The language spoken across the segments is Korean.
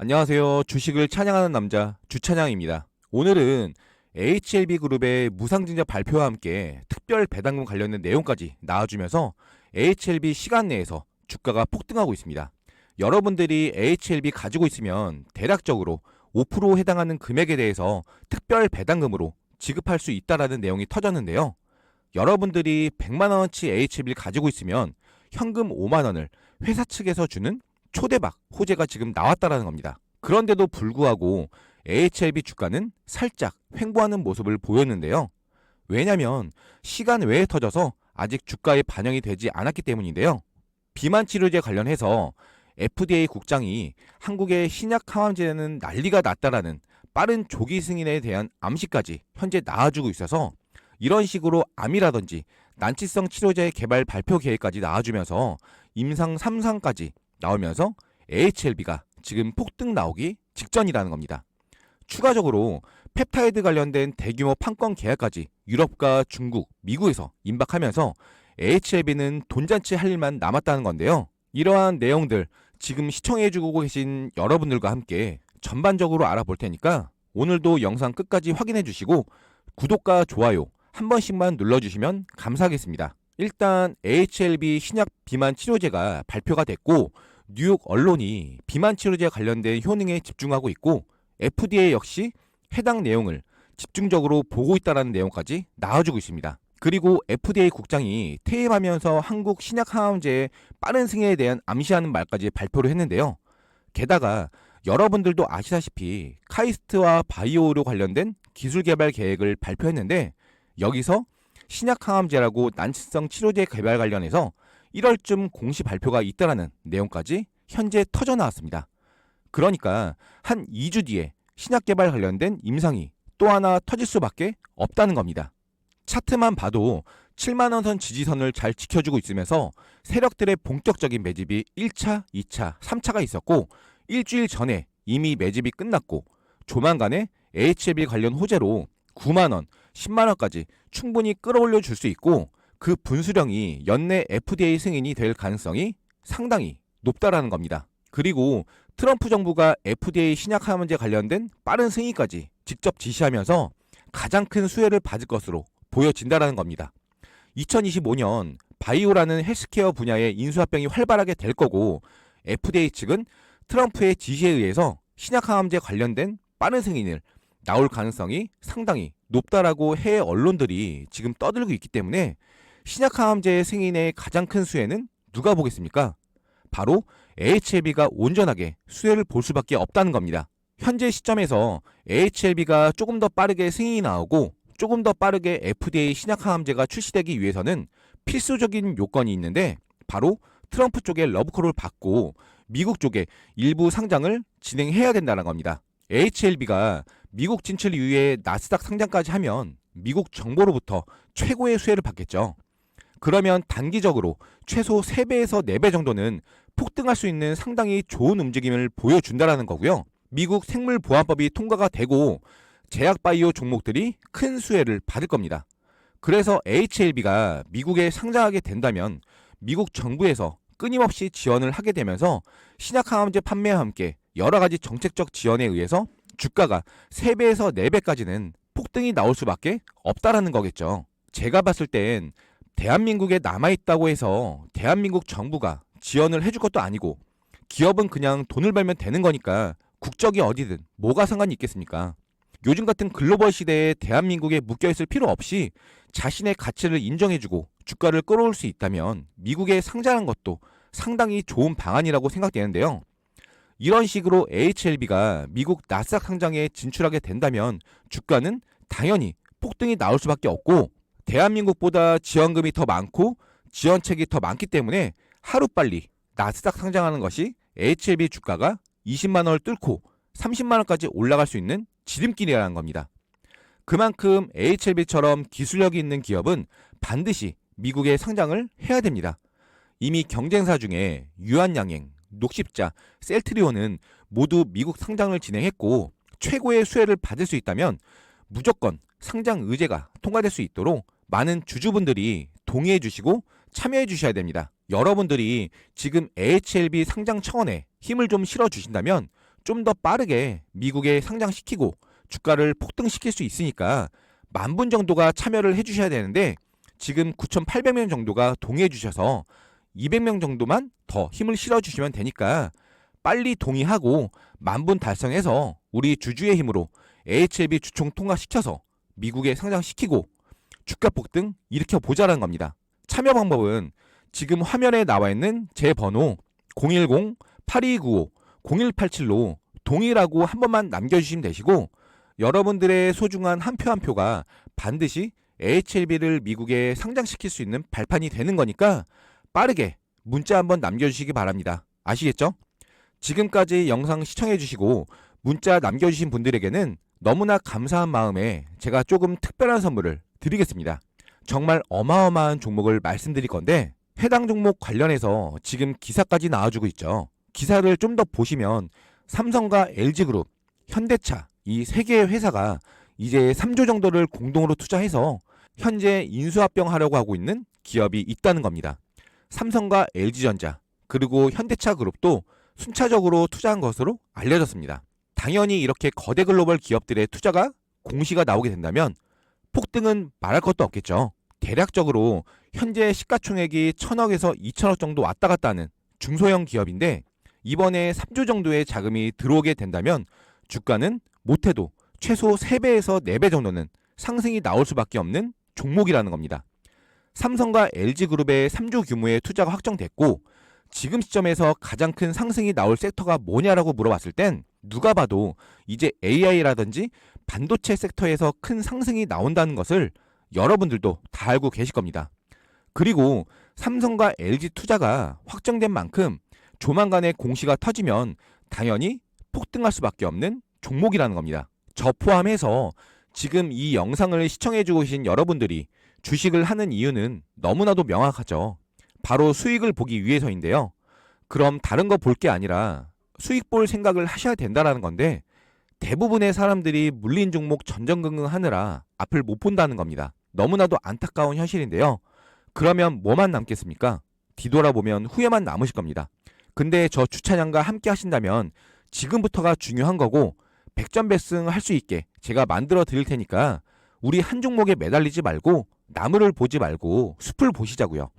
안녕하세요. 주식을 찬양하는 남자 주찬양입니다. 오늘은 HLB 그룹의 무상증자 발표와 함께 특별 배당금 관련된 내용까지 나와주면서 HLB 시간 내에서 주가가 폭등하고 있습니다. 여러분들이 HLB 가지고 있으면 대략적으로 5% 해당하는 금액에 대해서 특별 배당금으로 지급할 수 있다라는 내용이 터졌는데요. 여러분들이 100만 원어치 HLB를 가지고 있으면 현금 5만 원을 회사 측에서 주는 초대박 호재가 지금 나왔다라는 겁니다. 그런데도 불구하고 AHLB 주가는 살짝 횡보하는 모습을 보였는데요. 왜냐면 시간 외에 터져서 아직 주가에 반영이 되지 않았기 때문인데요. 비만 치료제 관련해서 FDA 국장이 한국의 신약 항암제는 난리가 났다라는 빠른 조기 승인에 대한 암시까지 현재 나와주고 있어서 이런 식으로 암이라든지 난치성 치료제 개발 발표 계획까지 나와주면서 임상 3상까지 나오면서 AHLB가 지금 폭등 나오기 직전이라는 겁니다. 추가적으로 펩타이드 관련된 대규모 판권 계약까지 유럽과 중국, 미국에서 임박하면서 AHLB는 돈잔치 할 일만 남았다는 건데요. 이러한 내용들 지금 시청해주고 계신 여러분들과 함께 전반적으로 알아볼 테니까 오늘도 영상 끝까지 확인해 주시고 구독과 좋아요 한 번씩만 눌러주시면 감사하겠습니다. 일단 AHLB 신약 비만 치료제가 발표가 됐고 뉴욕 언론이 비만 치료제 관련된 효능에 집중하고 있고 FDA 역시 해당 내용을 집중적으로 보고 있다는 내용까지 나와주고 있습니다. 그리고 FDA 국장이 퇴임하면서 한국 신약 항암제의 빠른 승인에 대한 암시하는 말까지 발표를 했는데요. 게다가 여러분들도 아시다시피 카이스트와 바이오로 관련된 기술 개발 계획을 발표했는데 여기서 신약 항암제라고 난치성 치료제 개발 관련해서 1월쯤 공시 발표가 있다라는 내용까지 현재 터져 나왔습니다. 그러니까 한 2주 뒤에 신약 개발 관련된 임상이 또 하나 터질 수밖에 없다는 겁니다. 차트만 봐도 7만원 선 지지선을 잘 지켜주고 있으면서 세력들의 본격적인 매집이 1차, 2차, 3차가 있었고 일주일 전에 이미 매집이 끝났고 조만간에 HLB 관련 호재로 9만원, 10만원까지 충분히 끌어올려 줄 수 있고 그 분수령이 연내 FDA 승인이 될 가능성이 상당히 높다라는 겁니다. 그리고 트럼프 정부가 FDA 신약 항암제 관련된 빠른 승인까지 직접 지시하면서 가장 큰 수혜를 받을 것으로 보여진다라는 겁니다. 2025년 바이오라는 헬스케어 분야의 인수합병이 활발하게 될 거고 FDA 측은 트럼프의 지시에 의해서 신약 항암제 관련된 빠른 승인을 나올 가능성이 상당히 높다라고 해외 언론들이 지금 떠들고 있기 때문에 신약 항암제의 승인의 가장 큰 수혜는 누가 보겠습니까? 바로 AHLB가 온전하게 수혜를 볼 수밖에 없다는 겁니다. 현재 시점에서 AHLB가 조금 더 빠르게 승인이 나오고 조금 더 빠르게 FDA 신약 항암제가 출시되기 위해서는 필수적인 요건이 있는데 바로 트럼프 쪽의 러브콜을 받고 미국 쪽에 일부 상장을 진행해야 된다는 겁니다. HLB가 미국 진출 이후에 나스닥 상장까지 하면 미국 정보로부터 최고의 수혜를 받겠죠. 그러면 단기적으로 최소 3배에서 4배 정도는 폭등할 수 있는 상당히 좋은 움직임을 보여준다라는 거고요. 미국 생물보안법이 통과가 되고 제약바이오 종목들이 큰 수혜를 받을 겁니다. 그래서 HLB가 미국에 상장하게 된다면 미국 정부에서 끊임없이 지원을 하게 되면서 신약 항암제 판매와 함께 여러 가지 정책적 지원에 의해서 주가가 3배에서 4배까지는 폭등이 나올 수밖에 없다라는 거겠죠. 제가 봤을 땐 대한민국에 남아있다고 해서 대한민국 정부가 지원을 해줄 것도 아니고 기업은 그냥 돈을 벌면 되는 거니까 국적이 어디든 뭐가 상관이 있겠습니까? 요즘 같은 글로벌 시대에 대한민국에 묶여있을 필요 없이 자신의 가치를 인정해주고 주가를 끌어올 수 있다면 미국에 상장한 것도 상당히 좋은 방안이라고 생각되는데요. 이런 식으로 HLB가 미국 나스닥 상장에 진출하게 된다면 주가는 당연히 폭등이 나올 수밖에 없고 대한민국보다 지원금이 더 많고 지원책이 더 많기 때문에 하루빨리 나스닥 상장하는 것이 HLB 주가가 20만 원을 뚫고 30만 원까지 올라갈 수 있는 지름길이라는 겁니다. 그만큼 HLB처럼 기술력이 있는 기업은 반드시 미국에 상장을 해야 됩니다. 이미 경쟁사 중에 유한양행, 녹십자, 셀트리온은 모두 미국 상장을 진행했고 최고의 수혜를 받을 수 있다면 무조건 상장 의제가 통과될 수 있도록 많은 주주분들이 동의해 주시고 참여해 주셔야 됩니다. 여러분들이 지금 AHLB 상장 청원에 힘을 좀 실어 주신다면 좀 더 빠르게 미국에 상장시키고 주가를 폭등시킬 수 있으니까 만 분 정도가 참여를 해 주셔야 되는데 지금 9,800명 정도가 동의해 주셔서 200명 정도만 더 힘을 실어 주시면 되니까 빨리 동의하고 만분 달성해서 우리 주주의 힘으로 AHLB 주총 통과시켜서 미국에 상장시키고 주가 폭등 일으켜 보자라는 겁니다. 참여 방법은 지금 화면에 나와 있는 제 번호 010-8295-0187로 동의라고 한 번만 남겨주시면 되시고 여러분들의 소중한 한 표한 표가 반드시 AHLB를 미국에 상장시킬 수 있는 발판이 되는 거니까 빠르게 문자 한번 남겨주시기 바랍니다. 아시겠죠? 지금까지 영상 시청해주시고 문자 남겨주신 분들에게는 너무나 감사한 마음에 제가 조금 특별한 선물을 드리겠습니다. 정말 어마어마한 종목을 말씀드릴 건데 해당 종목 관련해서 지금 기사까지 나와주고 있죠. 기사를 좀 더 보시면 삼성과 LG그룹, 현대차 이 세 개의 회사가 이제 3조 정도를 공동으로 투자해서 현재 인수합병하려고 하고 있는 기업이 있다는 겁니다. 삼성과 LG전자 그리고 현대차 그룹도 순차적으로 투자한 것으로 알려졌습니다. 당연히 이렇게 거대 글로벌 기업들의 투자가 공시가 나오게 된다면 폭등은 말할 것도 없겠죠. 대략적으로 현재 시가총액이 1000억에서 2000억 정도 왔다 갔다 하는 중소형 기업인데 이번에 3조 정도의 자금이 들어오게 된다면 주가는 못해도 최소 3배에서 4배 정도는 상승이 나올 수밖에 없는 종목이라는 겁니다. 삼성과 LG그룹의 3조 규모의 투자가 확정됐고 지금 시점에서 가장 큰 상승이 나올 섹터가 뭐냐라고 물어봤을 땐 누가 봐도 이제 AI라든지 반도체 섹터에서 큰 상승이 나온다는 것을 여러분들도 다 알고 계실 겁니다. 그리고 삼성과 LG 투자가 확정된 만큼 조만간에 공시가 터지면 당연히 폭등할 수밖에 없는 종목이라는 겁니다. 저 포함해서 지금 이 영상을 시청해주고 계신 여러분들이 주식을 하는 이유는 너무나도 명확하죠. 바로 수익을 보기 위해서인데요. 그럼 다른 거 볼 게 아니라 수익 볼 생각을 하셔야 된다라는 건데 대부분의 사람들이 물린 종목 전전긍긍 하느라 앞을 못 본다는 겁니다. 너무나도 안타까운 현실인데요. 그러면 뭐만 남겠습니까? 뒤돌아보면 후회만 남으실 겁니다. 근데 저 주차장과 함께 하신다면 지금부터가 중요한 거고 백전백승 할 수 있게 제가 만들어 드릴 테니까 우리 한 종목에 매달리지 말고 나무를 보지 말고 숲을 보시자고요.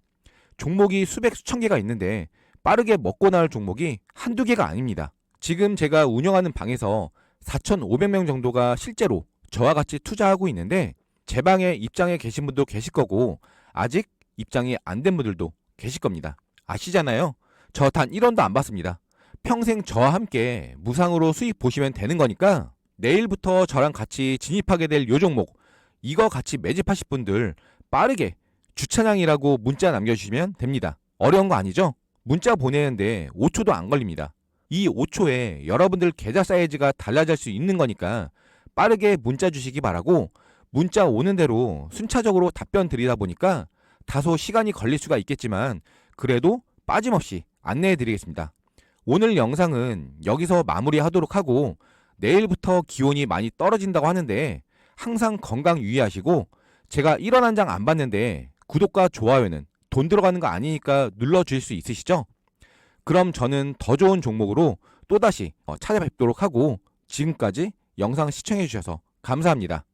종목이 수백 수천 개가 있는데 빠르게 먹고 나올 종목이 한두 개가 아닙니다. 지금 제가 운영하는 방에서 4,500명 정도가 실제로 저와 같이 투자하고 있는데 제 방에 입장에 계신 분도 계실 거고 아직 입장이 안 된 분들도 계실 겁니다. 아시잖아요. 저 단 1원도 안 받습니다. 평생 저와 함께 무상으로 수익 보시면 되는 거니까 내일부터 저랑 같이 진입하게 될 요 종목 이거 같이 매집하실 분들 빠르게 주차장이라고 문자 남겨주시면 됩니다. 어려운 거 아니죠? 문자 보내는데 5초도 안 걸립니다. 이 5초에 여러분들 계좌 사이즈가 달라질 수 있는 거니까 빠르게 문자 주시기 바라고 문자 오는 대로 순차적으로 답변 드리다 보니까 다소 시간이 걸릴 수가 있겠지만 그래도 빠짐없이 안내해 드리겠습니다. 오늘 영상은 여기서 마무리하도록 하고 내일부터 기온이 많이 떨어진다고 하는데 항상 건강 유의하시고 제가 1원 한 장 안 받는데 구독과 좋아요는 돈 들어가는 거 아니니까 눌러주실 수 있으시죠? 그럼 저는 더 좋은 종목으로 또다시 어, 찾아뵙도록 하고 지금까지 영상 시청해주셔서 감사합니다.